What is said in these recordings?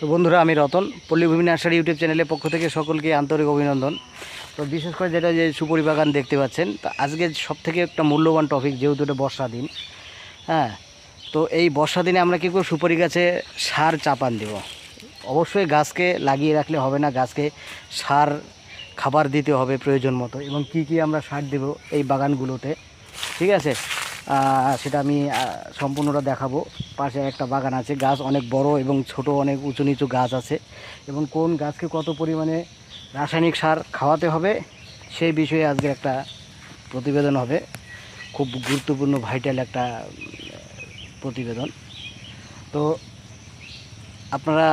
তো বন্ধুরা, আমি রতন পল্লীভূমি নার্সারি ইউটিউব চ্যানেলের পক্ষ থেকে সকলকে আন্তরিক অভিনন্দন। তো বিশেষ করে যেটা যে সুপরি বাগান দেখতে পাচ্ছেন, তো আজকে সব থেকে একটা মূল্যবান টপিক যেহেতু এটা বর্ষা দিন হ্যাঁ? তো এই বর্ষা দিনে আমরা কী করব? সুপারি গাছে সার চাপান দেব। অবশ্যই গাছকে লাগিয়ে রাখলে হবে না, গাছকে সার, খাবার দিতে হবে প্রয়োজন মতো এবং কি কি আমরা সার দেব এই বাগানগুলোতে, ঠিক আছে? সেটা আমি সম্পূর্ণটা দেখাবো। পাশে একটা বাগান আছে, গাছ অনেক বড় এবং ছোট, অনেক উঁচু নিচু গাছ আছে। এবং কোন গাছকে কত পরিমাণে রাসায়নিক সার খাওয়াতে হবে, সেই বিষয়ে আজকে একটা প্রতিবেদন হবে। খুব গুরুত্বপূর্ণ, ভাইটাল একটা প্রতিবেদন। তো আপনারা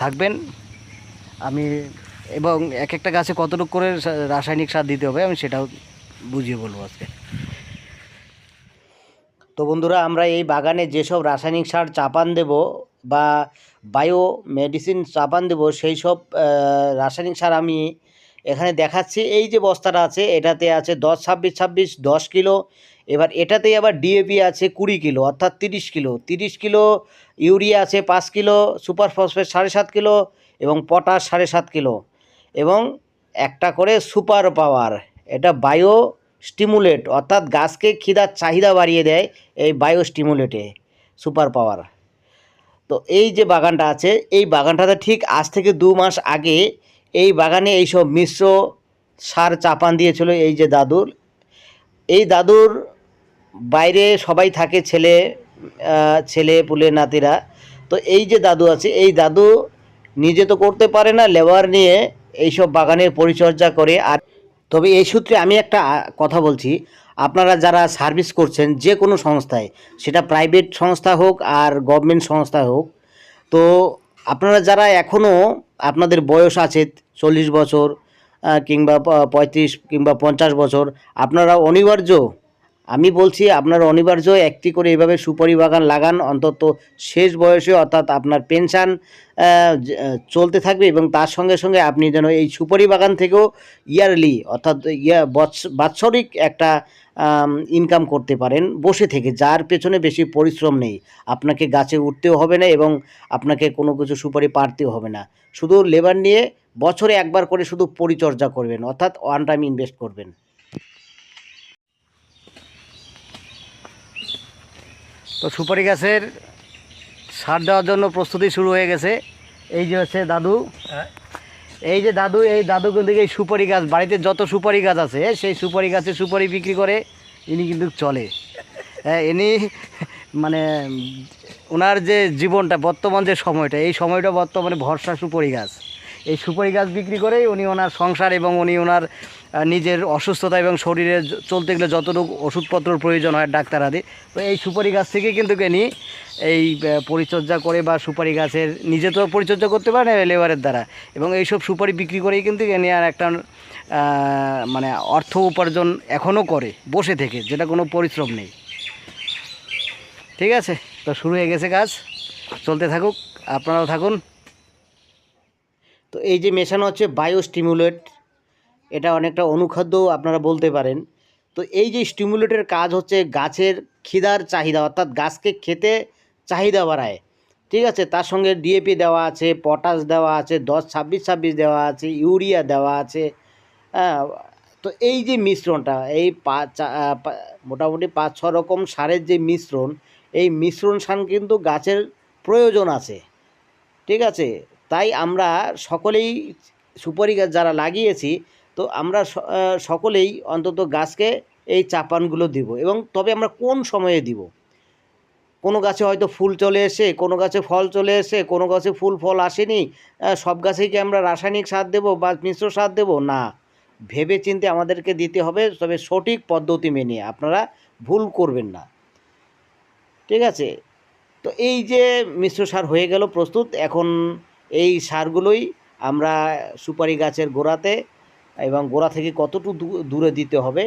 থাকবেন, আমি এবং এক একটা গাছে কতটুকু করে রাসায়নিক সার দিতে হবে, আমি সেটাও বুঝিয়ে বলব আজকে। তো বন্ধুরা, আমরা এই বাগানে যেসব রাসায়নিক সার চাপান দেব বা বায়ো মেডিসিন চাপান দেব, সেই সব রাসায়নিক সার আমি এখানে দেখাচ্ছি। এই যে বস্তাটা আছে, এটাতে আছে দশ, ছাব্বিশ ছাব্বিশ, দশ কিলো। এবার এটাতেই আবার ডিএপি আছে কুড়ি কিলো, অর্থাৎ তিরিশ কিলো। তিরিশ কিলো ইউরিয়া আছে পাঁচ কিলো, সুপার ফসফেট সাড়ে সাত কিলো এবং পটাশ সাড়ে সাত কিলো। এবং একটা করে সুপার পাওয়ার, এটা বায়ো স্টিমুলেট অর্থাৎ গাছকে খিদার চাহিদা বাড়িয়ে দেয় এই বায়ো স্টিমুলেটে সুপার পাওয়ার তো এই যে বাগানটা আছে, এই বাগানটাতে ঠিক আজ থেকে দু মাস আগে এই বাগানে এইসব মিশ্র সার চাপান দিয়েছিল এই যে দাদুর। এই দাদুর বাইরে সবাই থাকে ছেলে ছেলে, পুলে, নাতিরা। তো এই যে দাদু আছে, এই দাদু নিজে তো করতে পারে না, লেবার নিয়ে এইসব বাগানের পরিচর্যা করে আর তবে এই সূত্রে আমি একটা কথা বলছি। আপনারা যারা সার্ভিস করছেন যে কোনো সংস্থায়, সেটা প্রাইভেট সংস্থা হোক আর গভর্নমেন্ট সংস্থা হোক, তো আপনারা যারা এখনও আপনাদের বয়স আছে চল্লিশ বছর কিংবা পঁয়ত্রিশ কিংবা পঞ্চাশ বছর, আপনারা অনিবার্য আমি বলছি আপনার অনিবার্য একটি করে এভাবে সুপারি বাগান লাগান, অন্তত শেষ বয়সে অর্থাৎ আপনার পেনশন চলতে থাকবে এবং তার সঙ্গে সঙ্গে আপনি যেন এই সুপারি বাগান থেকেও ইয়ারলি অর্থাৎ ইয়া বৎস- বাৎসরিক একটা ইনকাম করতে পারেন, বসে থেকে, যার পেছনে বেশি পরিশ্রম নেই। আপনাকে গাছে উঠতেও হবে না এবং আপনাকে কোনো কিছু সুপারি পারতেও হবে না। শুধু লেবার নিয়ে বছরে একবার করে শুধু পরিচর্যা করবেন, অর্থাৎ ওয়ান টাইম ইনভেস্ট করবেন। তো সুপারি গাছের সার দেওয়ার জন্য প্রস্তুতি শুরু হয়ে গেছে। এই যে হচ্ছে দাদু। এই যে দাদু এই দাদু কিন্তু এই সুপারি গাছ বাড়িতে যত সুপারি গাছ আছে সেই সুপারি গাছে সুপারি বিক্রি করে ইনি কিন্তু চলে। হ্যাঁ ইনি মানে ওনার যে জীবনটা বর্তমান যে সময়টা এই সময়টা বর্তমানে ভরসা সুপারি গাছ। এই সুপারি গাছ বিক্রি করেই উনি ওনার সংসার এবং উনি ওনার নিজের অসুস্থতা এবং শরীরে চলতে গেলে যতটুকু ওষুধপত্রর প্রয়োজন হয় ডাক্তার আদি। তো এই সুপারি গাছ থেকে কিন্তু কেনি এই পরিচর্যা করে বা সুপারি গাছের নিজে তো পরিচর্যা করতে পারে না, লেবারের দ্বারা। এবং এইসব সুপারি বিক্রি করেই কিন্তু ইনি আর একটা মানে অর্থ উপার্জন এখনও করে, বসে থেকে, যেটা কোনো পরিশ্রম নেই। ঠিক আছে? তো শুরু হয়ে গেছে কাজ। চলতে থাকুক, আপনারাও থাকুন। তো এই যে মেশানো হচ্ছে বায়ো স্টিমুলেট এটা অনেকটা অনুখাদ্য আপনারা বলতে পারেন। তো এই যে স্টিমুলেটের কাজ হচ্ছে গাছের খিদার চাহিদা, অর্থাৎ গাছকে খেতে চাহিদা বাড়ায়। ঠিক আছে, তার সঙ্গে ডিএপি দেওয়া আছে, পটাশ দেওয়া আছে, দশ ছাব্বিশ ছাব্বিশ দেওয়া আছে, ইউরিয়া দেওয়া আছে হ্যাঁ। তো এই যে মিশ্রণটা, এই পাঁচ মোটামুটি পাঁচ, ছ রকম সারের যে মিশ্রণ, এই মিশ্রণ সার কিন্তু গাছের প্রয়োজন আছে। ঠিক আছে তাই আমরা সকলেই সুপারি গাছ যারা লাগিয়েছি, তো আমরা সকলেই অন্তত গাছকে এই চাপানগুলো দিব এবং তবে আমরা কোন সময়ে দিব? কোনো গাছে হয়তো ফুল চলে এসে কোনো গাছে ফল চলে এসে কোনো গাছে ফুল ফল আসেনি সব গাছেই কি আমরা রাসায়নিক সার দেবো বা মিশ্র সার দেবো? না। ভেবে চিন্তে আমাদেরকে দিতে হবে তবে সঠিক পদ্ধতি মেনে, আপনারা ভুল করবেন না। ঠিক আছে? তো এই যে মিশ্র সার হয়ে গেল প্রস্তুত, এখন এই সারগুলোই আমরা সুপারি গাছের গোড়াতে এবং গোড়া থেকে কতটুকু দূরে দিতে হবে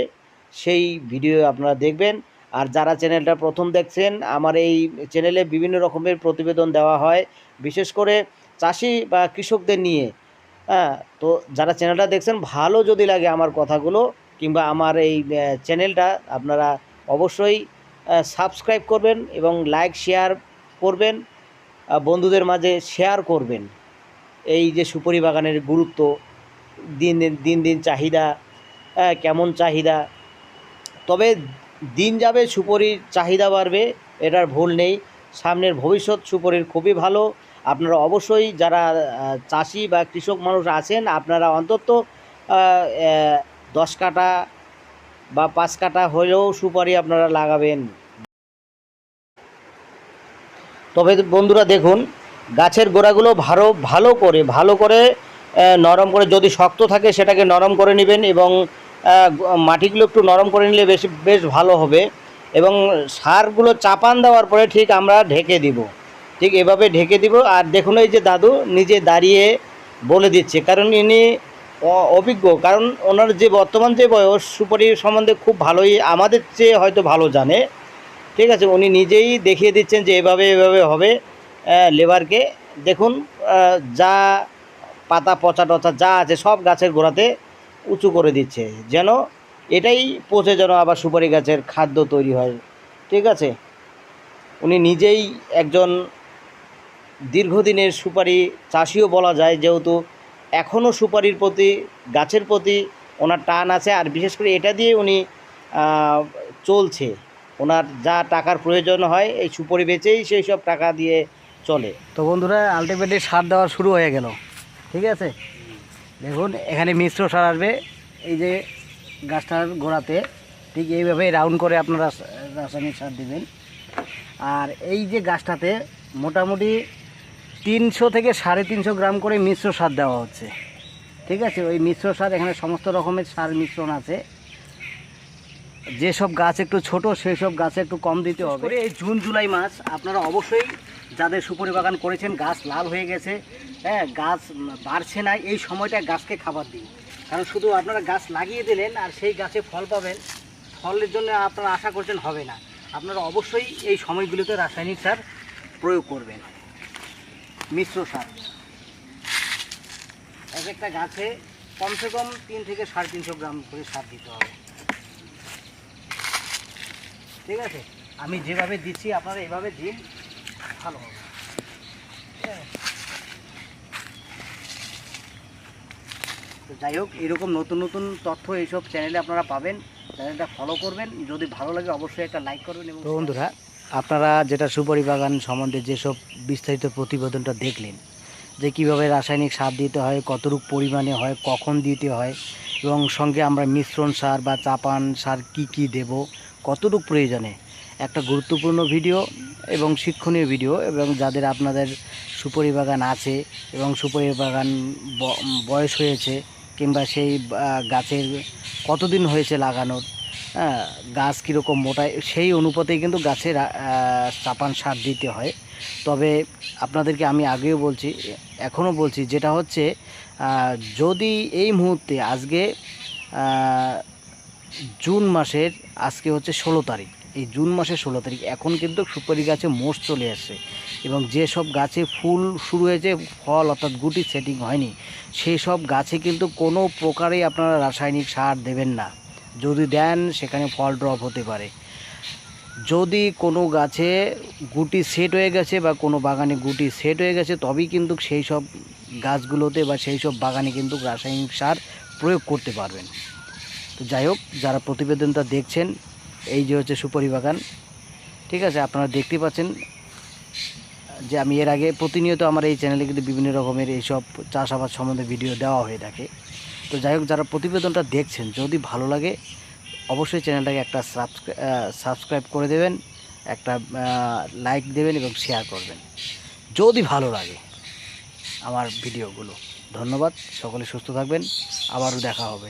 সেই ভিডিও আপনারা দেখবেন। আর যারা চ্যানেলটা প্রথম দেখছেন, আমার এই চ্যানেলে বিভিন্ন রকমের প্রতিবেদন দেওয়া হয়। বিশেষ করে চাষি বা কৃষকদের নিয়ে হ্যাঁ তো যারা চ্যানেলটা দেখছেন, ভালো যদি লাগে আমার কথাগুলো কিংবা আমার এই চ্যানেলটা, আপনারা অবশ্যই সাবস্ক্রাইব করবেন এবং লাইক, শেয়ার করবেন। বন্ধুদের মাঝে শেয়ার করবেন। এই যে সুপারি বাগানের গুরুত্ব, দিন দিন দিন দিন চাহিদা কেমন চাহিদা? তবে দিন যাবে, সুপরির চাহিদা বাড়বে, এটার ভুল নেই। সামনের ভবিষ্যৎ সুপরির খুবই ভালো। আপনারা অবশ্যই যারা চাষি বা কৃষক মানুষ আছেন, আপনারা অন্তত দশ কাটা বা পাঁচ কাটা হলেও সুপারি আপনারা লাগাবেন। তবে বন্ধুরা দেখুন, গাছের গোড়াগুলো ভালো ভালো করে ভালো করে নরম করে যদি শক্ত থাকে সেটাকে নরম করে নেবেন এবং মাটিগুলো একটু নরম করে নিলে বেশ বেশ ভালো হবে এবং সারগুলো চাপান দেওয়ার পরে ঠিক আমরা ঢেকে দিব। ঠিক এভাবে ঢেকে দিব আর দেখুন এই যে দাদু নিজে দাঁড়িয়ে বলে দিচ্ছে, কারণ ইনি অভিজ্ঞ, কারণ ওনার যে বর্তমান যে বয়স সুপারি সম্বন্ধে খুব ভালোই, আমাদের চেয়ে হয়তো ভালো জানে। ঠিক আছে, উনি নিজেই দেখিয়ে দিচ্ছেন যে এভাবে এভাবে হবে লেবারকে। দেখুন যা পাতা পচা টচা যা আছে সব গাছের গোড়াতে উঁচু করে দিচ্ছে, যেন এটাই পচে যেন আবার সুপারি গাছের খাদ্য তৈরি হয়, ঠিক আছে? উনি নিজেই একজন দীর্ঘদিনের সুপারি চাষিও বলা যায়, যেহেতু এখনও সুপারির প্রতি, গাছের প্রতি ওনার টান আছে, আর বিশেষ করে এটা দিয়ে উনি চলছে। ওনার যা টাকার প্রয়োজন হয়, এই সুপারি বেচেই সেই সব টাকা দিয়ে চলে। তো বন্ধুরা আলটিমেটলি সার দেওয়া শুরু হয়ে গেল। ঠিক আছে? দেখুন, এখানে মিশ্র সার আসবে। এই যে গাছটার গোড়াতে, ঠিক এইভাবে রাউন্ড করে আপনারা রাসায়নিক সার দেবেন। আর এই যে গাছটাতে মোটামুটি তিনশো থেকে সাড়ে তিনশো গ্রাম করে মিশ্র সার দেওয়া হচ্ছে। ঠিক আছে? ওই মিশ্র সার এখানে সমস্ত রকমের সার মিশ্রণ আছে। যেসব গাছ একটু ছোট সেই সব গাছে একটু কম দিতে হবে। এই জুন জুলাই মাস আপনারা অবশ্যই যাদের সুপারি বাগান করেছেন গাছ লাল হয়ে গেছে হ্যাঁ গাছ বাড়ছে না এই সময়টা গাছকে খাবার দিন। কারণ শুধু আপনারা গাছ লাগিয়ে দিলেন আর সেই গাছে ফল পাবেন ফলের জন্য আপনারা আশা করছেন হবে না। আপনারা অবশ্যই এই সময়গুলোতে রাসায়নিক সার প্রয়োগ করবেন। মিশ্র সার। এক একটা গাছে কমসে কম তিন থেকে সাড়ে তিনশো গ্রাম করে সার দিতে হবে। ঠিক আছে? আমি যেভাবে দিচ্ছি, আপনারা এভাবে দিন, ভালো হবে। তো যাই হোক, এরকম নতুন নতুন তথ্য এইসব চ্যানেলে আপনারা পাবেন। চ্যানেলটা ফলো করবেন। যদি ভালো লাগে, অবশ্যই একটা লাইক করবেন এবং বন্ধুরা, আপনারা যেটা সুপারি বাগান সম্বন্ধে যেসব বিস্তারিত প্রতিবেদনটা দেখলেন, যে কীভাবে রাসায়নিক সার দিতে হয়, কতটুক পরিমাণে হয়, কখন দিতে হয়, এবং সঙ্গে আমরা মিশ্রণ সার বা চাপান সার কি কি দেব কতটুক প্রয়োজনে? একটা গুরুত্বপূর্ণ ভিডিও এবং শিক্ষণীয় ভিডিও এবং যাদের আপনাদের সুপারি বাগান আছে এবং সুপারি বাগান বয়স হয়েছে কিংবা সেই গাছের কতদিন হয়েছে লাগানোর হ্যাঁ গাছ কীরকম মোটায় সেই অনুপাতেই কিন্তু গাছের চাপান সার দিতে হয়। তবে আপনাদেরকে আমি আগেও বলছি, এখনও বলছি, যেটা হচ্ছে যদি এই মুহূর্তে, আজকে জুন মাসের আজকে হচ্ছে ষোলো তারিখ। এই জুন মাসের ষোলো তারিখ এখন কিন্তু সুপারি গাছে মোষ চলে আসছে এবং যেসব গাছে ফুল শুরু হয়েছে, ফল অর্থাৎ গুটি সেটিং হয়নি, সেই সব গাছে কিন্তু কোনো প্রকারেই আপনারা রাসায়নিক সার দেবেন না। যদি দেন, সেখানে ফল ড্রপ হতে পারে। যদি কোনো গাছে গুটি সেট হয়ে গেছে বা কোনো বাগানে গুটি সেট হয়ে গেছে, তবেই কিন্তু সেই সব গাছগুলোতে বা সেই সব বাগানে কিন্তু রাসায়নিক সার প্রয়োগ করতে পারবেন। তো যাই হোক, যারা প্রতিবেদনটা দেখছেন, এই যে হচ্ছে সুপারি বাগান, ঠিক আছে, আপনারা দেখতে পাচ্ছেন যে আমি এর আগে প্রতিনিয়ত আমার এই চ্যানেলে কিন্তু বিভিন্ন রকমের এইসব চাষাবাদ সম্বন্ধে ভিডিও দেওয়া হয়ে থাকে। তো যাই হোক, যারা প্রতিবেদনটা দেখছেন, যদি ভালো লাগে, অবশ্যই চ্যানেলটাকে একটা সাবস্ক্রাইব করে দেবেন, একটা লাইক দেবেন এবং শেয়ার করবেন। যদি ভালো লাগে আমার ভিডিওগুলো ধন্যবাদ, সকলে সুস্থ থাকবেন, আবারও দেখা হবে।